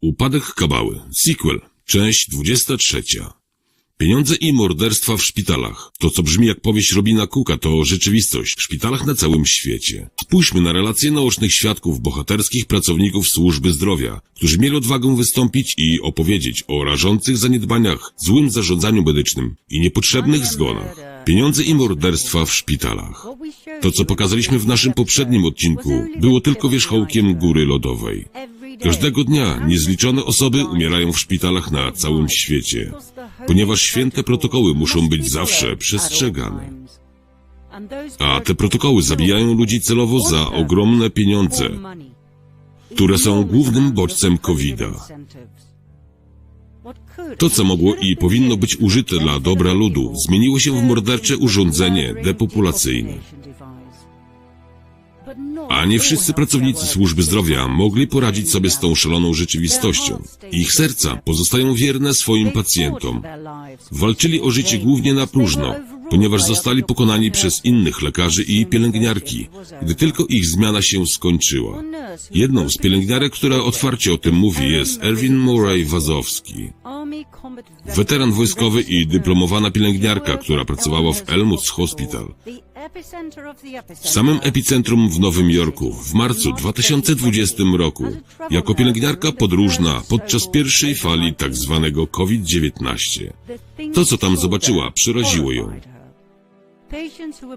Upadek kabały. Sequel. Część 23. Pieniądze i morderstwa w szpitalach. To, co brzmi jak powieść Robina Cooka, to rzeczywistość w szpitalach na całym świecie. Spójrzmy na relacje naocznych świadków bohaterskich pracowników służby zdrowia, którzy mieli odwagę wystąpić i opowiedzieć o rażących zaniedbaniach, złym zarządzaniu medycznym i niepotrzebnych zgonach. Pieniądze i morderstwa w szpitalach. To, co pokazaliśmy w naszym poprzednim odcinku, było tylko wierzchołkiem góry lodowej. Każdego dnia niezliczone osoby umierają w szpitalach na całym świecie, ponieważ święte protokoły muszą być zawsze przestrzegane. A te protokoły zabijają ludzi celowo za ogromne pieniądze, które są głównym bodźcem COVID-a. To, co mogło i powinno być użyte dla dobra ludu, zmieniło się w mordercze urządzenie depopulacyjne. A nie wszyscy pracownicy służby zdrowia mogli poradzić sobie z tą szaloną rzeczywistością. Ich serca pozostają wierne swoim pacjentom. Walczyli o życie głównie na próżno, ponieważ zostali pokonani przez innych lekarzy i pielęgniarki, gdy tylko ich zmiana się skończyła. Jedną z pielęgniarek, która otwarcie o tym mówi, jest Erwin Murray Wazowski. Weteran wojskowy i dyplomowana pielęgniarka, która pracowała w Elmwood Hospital. W samym epicentrum w Nowym Jorku w marcu 2020 roku, jako pielęgniarka podróżna podczas pierwszej fali tak zwanego COVID-19. To, co tam zobaczyła, przeraziło ją.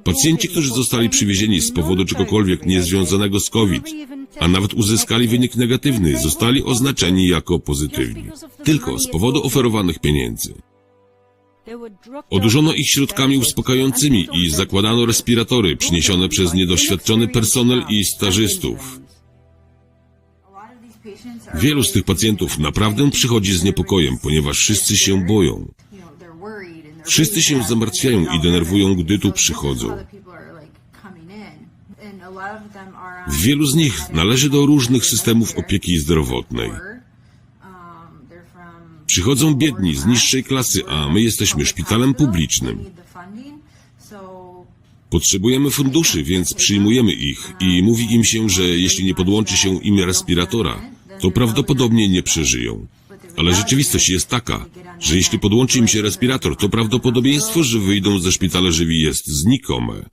Pacjenci, którzy zostali przywiezieni z powodu czegokolwiek niezwiązanego z COVID, a nawet uzyskali wynik negatywny, zostali oznaczeni jako pozytywni. Tylko z powodu oferowanych pieniędzy. Odurzono ich środkami uspokajającymi i zakładano respiratory przyniesione przez niedoświadczony personel i stażystów. Wielu z tych pacjentów naprawdę przychodzi z niepokojem, ponieważ wszyscy się boją. Wszyscy się zamartwiają i denerwują, gdy tu przychodzą. Wielu z nich należy do różnych systemów opieki zdrowotnej. Przychodzą biedni z niższej klasy, a my jesteśmy szpitalem publicznym. Potrzebujemy funduszy, więc przyjmujemy ich i mówi im się, że jeśli nie podłączy się im respiratora, to prawdopodobnie nie przeżyją. Ale rzeczywistość jest taka, że jeśli podłączy im się respirator, to prawdopodobieństwo, że wyjdą ze szpitala żywi jest znikome.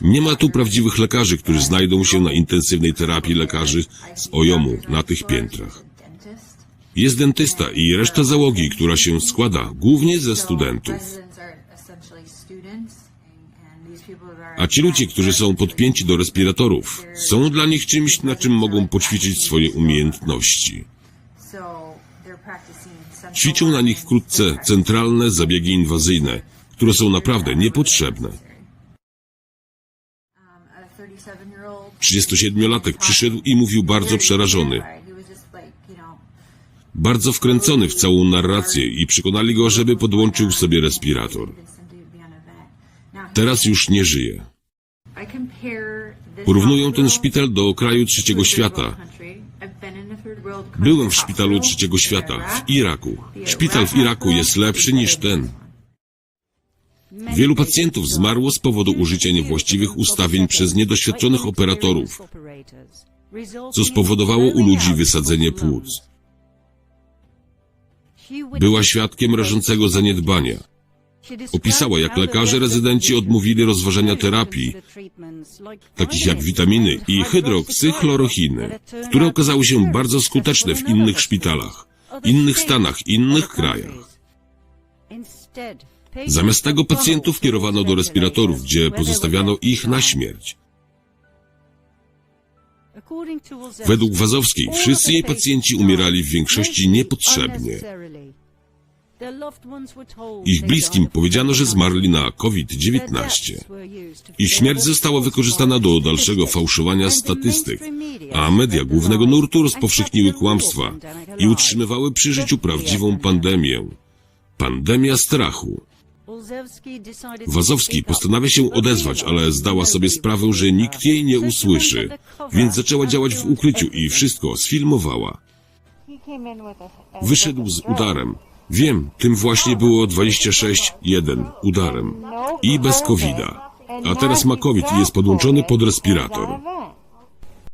Nie ma tu prawdziwych lekarzy, którzy znajdą się na intensywnej terapii lekarzy z OJOM-u na tych piętrach. Jest dentysta i reszta załogi, która się składa głównie ze studentów. A ci ludzie, którzy są podpięci do respiratorów, są dla nich czymś, na czym mogą poćwiczyć swoje umiejętności. Ćwiczą na nich wkrótce centralne zabiegi inwazyjne, które są naprawdę niepotrzebne. 37-latek przyszedł i mówił bardzo przerażony, bardzo wkręcony w całą narrację i przekonali go, żeby podłączył sobie respirator. Teraz już nie żyje. Porównują ten szpital do kraju trzeciego świata. Byłem w szpitalu trzeciego świata, w Iraku. Szpital w Iraku jest lepszy niż ten. Wielu pacjentów zmarło z powodu użycia niewłaściwych ustawień przez niedoświadczonych operatorów, co spowodowało u ludzi wysadzenie płuc. Była świadkiem rażącego zaniedbania. Opisała, jak lekarze rezydenci odmówili rozważania terapii, takich jak witaminy i hydroksychlorochiny, które okazały się bardzo skuteczne w innych szpitalach, innych stanach, innych krajach. Zamiast tego pacjentów kierowano do respiratorów, gdzie pozostawiano ich na śmierć. Według Wazowskiej wszyscy jej pacjenci umierali w większości niepotrzebnie. Ich bliskim powiedziano, że zmarli na COVID-19. Ich śmierć została wykorzystana do dalszego fałszowania statystyk, a media głównego nurtu rozpowszechniły kłamstwa i utrzymywały przy życiu prawdziwą pandemię. Pandemia strachu. Wazowski postanawia się odezwać, ale zdała sobie sprawę, że nikt jej nie usłyszy, więc zaczęła działać w ukryciu i wszystko sfilmowała. Wyszedł z udarem. Wiem, tym właśnie było 26-1 udarem. I bez covida. A teraz ma covid i jest podłączony pod respirator.